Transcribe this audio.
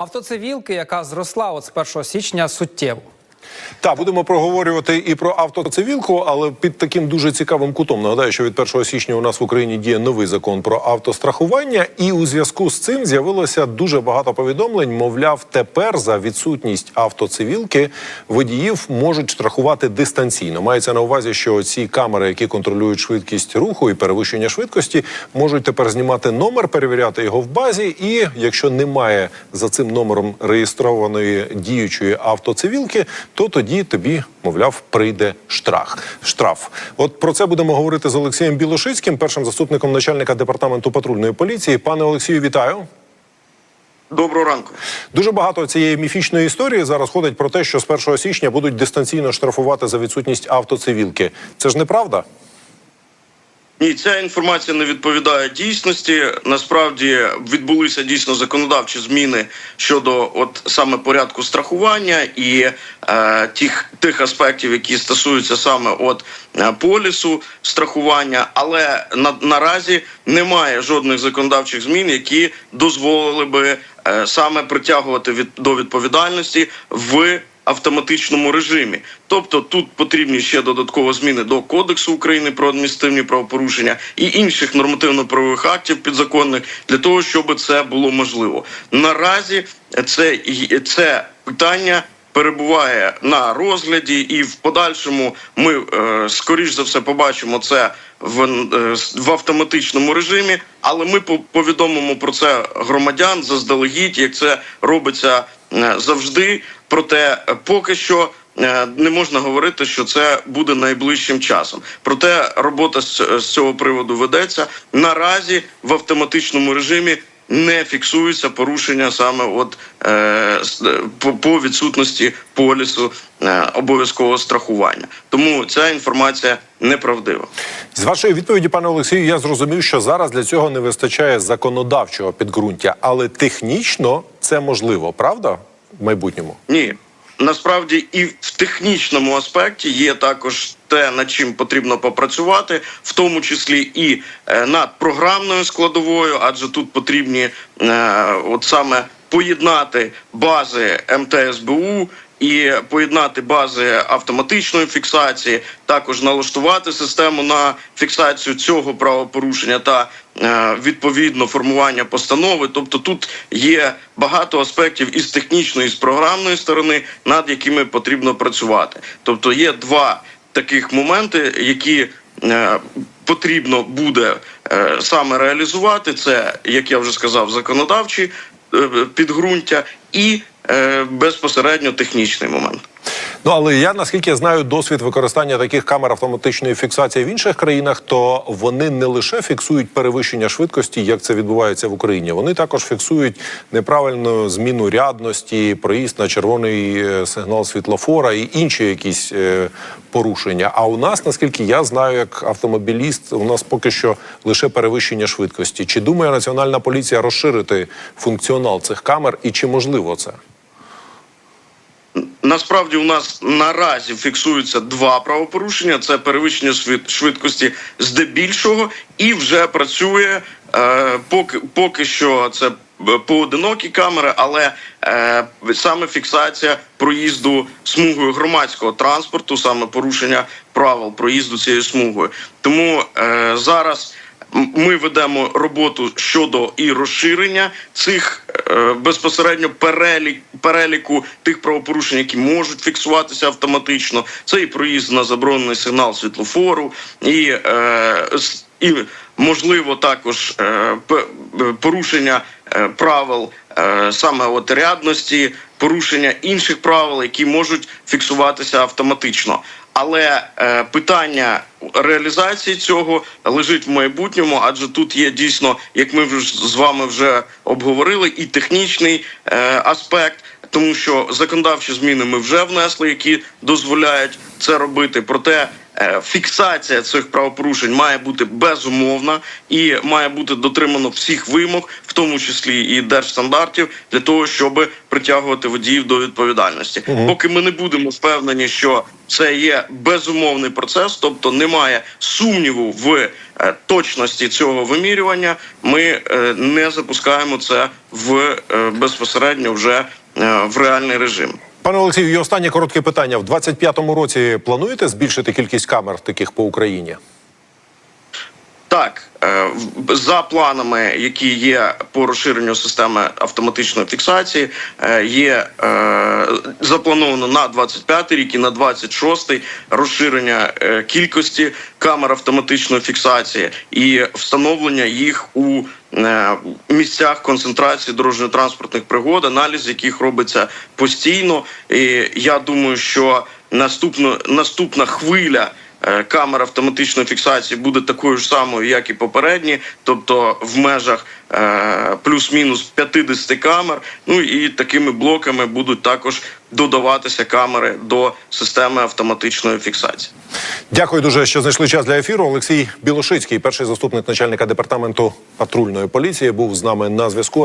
Автоцивілки, яка зросла от з 1 січня суттєво. Так, будемо проговорювати і про автоцивілку, але під таким дуже цікавим кутом. Нагадаю, що від 1 січня у нас в Україні діє новий закон про автострахування, і у зв'язку з цим з'явилося дуже багато повідомлень. Мовляв, тепер за відсутність автоцивілки водіїв можуть штрафувати дистанційно. Мається на увазі, що ці камери, які контролюють швидкість руху і перевищення швидкості, можуть тепер знімати номер, перевіряти його в базі. І якщо немає за цим номером реєстрованої діючої автоцивілки, то тоді тобі, мовляв, прийде штраф. Штраф. От про це будемо говорити з Олексієм Білошицьким, першим заступником начальника департаменту патрульної поліції. Пане Олексію, вітаю. Доброго ранку. Дуже багато цієї міфічної історії зараз ходить про те, що з 1 січня будуть дистанційно штрафувати за відсутність автоцивілки. Це ж неправда? Ні, ця інформація не відповідає дійсності. Насправді відбулися дійсно законодавчі зміни щодо от саме порядку страхування і е, тих тих аспектів, які стосуються саме от е, полісу страхування. Але на, наразі немає жодних законодавчих змін, які дозволили би е, саме притягувати від до відповідальності в автоматичному режимі. Тобто тут потрібні ще додатково зміни до Кодексу України про адміністративні правопорушення і інших нормативно-правових актів підзаконних для того, щоб це було можливо. Наразі це, це питання. Перебуває на розгляді, і в подальшому ми е, скоріш за все побачимо це в, е, в автоматичному режимі. Але ми по- повідомимо про це громадян заздалегідь, як це робиться завжди. Проте е, поки що е, не можна говорити, що це буде найближчим часом. Проте робота з, цього приводу ведеться наразі в автоматичному режимі. Не фіксується порушення саме от е, е, по відсутності полісу е, обов'язкового страхування. Тому ця інформація неправдива. З вашої відповіді, пане Олексію, я зрозумів, що зараз для цього не вистачає законодавчого підґрунтя, але технічно це можливо, правда? В майбутньому. Ні, насправді і в технічному аспекті є також те, над чим потрібно попрацювати, в тому числі і е, над програмною складовою, адже тут потрібні е, от саме поєднати бази МТСБУ. І поєднати бази автоматичної фіксації, також налаштувати систему на фіксацію цього правопорушення та е, відповідно формування постанови. Тобто тут є багато аспектів із технічної, і з програмної сторони, над якими потрібно працювати. Тобто є два таких моменти, які е, потрібно буде е, саме реалізувати. Це як я вже сказав, законодавчі підґрунтя і безпосередньо технічний момент. Ну але я наскільки знаю досвід використання таких камер автоматичної фіксації в інших країнах, то вони не лише фіксують перевищення швидкості, як це відбувається в Україні. Вони також фіксують неправильну зміну рядності, проїзд на червоний е, сигнал світлофора і інші якісь е, порушення. А у нас, наскільки я знаю, як автомобіліст, у нас поки що лише перевищення швидкості. Чи думає національна поліція розширити функціонал цих камер, і чи можливо це? Насправді у нас наразі фіксуються два правопорушення: це перевищення швидкості здебільшого, і вже працює е, поки, поки що це е, поодинокі камери, але е, саме фіксація проїзду смугою громадського транспорту, саме порушення правил проїзду цією смугою. Тому е, зараз. Ми ведемо роботу щодо і розширення цих е, безпосередньо перелік, переліку тих правопорушень, які можуть фіксуватися автоматично. Це і проїзд на заборонений сигнал світлофору, і, е, і можливо також е, е, порушення е, правил саме от рядності, порушення інших правил, які можуть фіксуватися автоматично. Але е, питання реалізації цього лежить в майбутньому, адже тут є дійсно, як ми вже з вами вже обговорили, і технічний е, аспект. Тому що законодавчі зміни ми вже внесли, які дозволяють це робити. Проте е, фіксація цих правопорушень має бути безумовна і має бути дотримано всіх вимог, в тому числі і держстандартів, для того, щоб притягувати водіїв до відповідальності. Поки ми не будемо впевнені, що це є безумовний процес, тобто немає сумніву в е, точності цього вимірювання. Ми е, не запускаємо це в безпосередньо вже в реальний режим. Пане Олексію, і останнє коротке питання. В 25-му році плануєте збільшити кількість камер таких по Україні? Так, е, за планами, які є по розширенню системи автоматичної фіксації, е, є е, заплановано на 25 рік і на 26 розширення кількості камер автоматичної фіксації і встановлення їх у місцях концентрації дорожньо-транспортних пригод, аналіз яких робиться постійно. І я думаю, що наступно наступна хвиля. Е, камер автоматичної фіксації буде такою ж самою, як і попередні, тобто в межах е, плюс-мінус 50 камер. Ну і такими блоками будуть також додаватися камери до системи автоматичної фіксації. Дякую дуже, що знайшли час для ефіру. Олексій Білошицький, перший заступник начальника департаменту патрульної поліції, був з нами на зв'язку.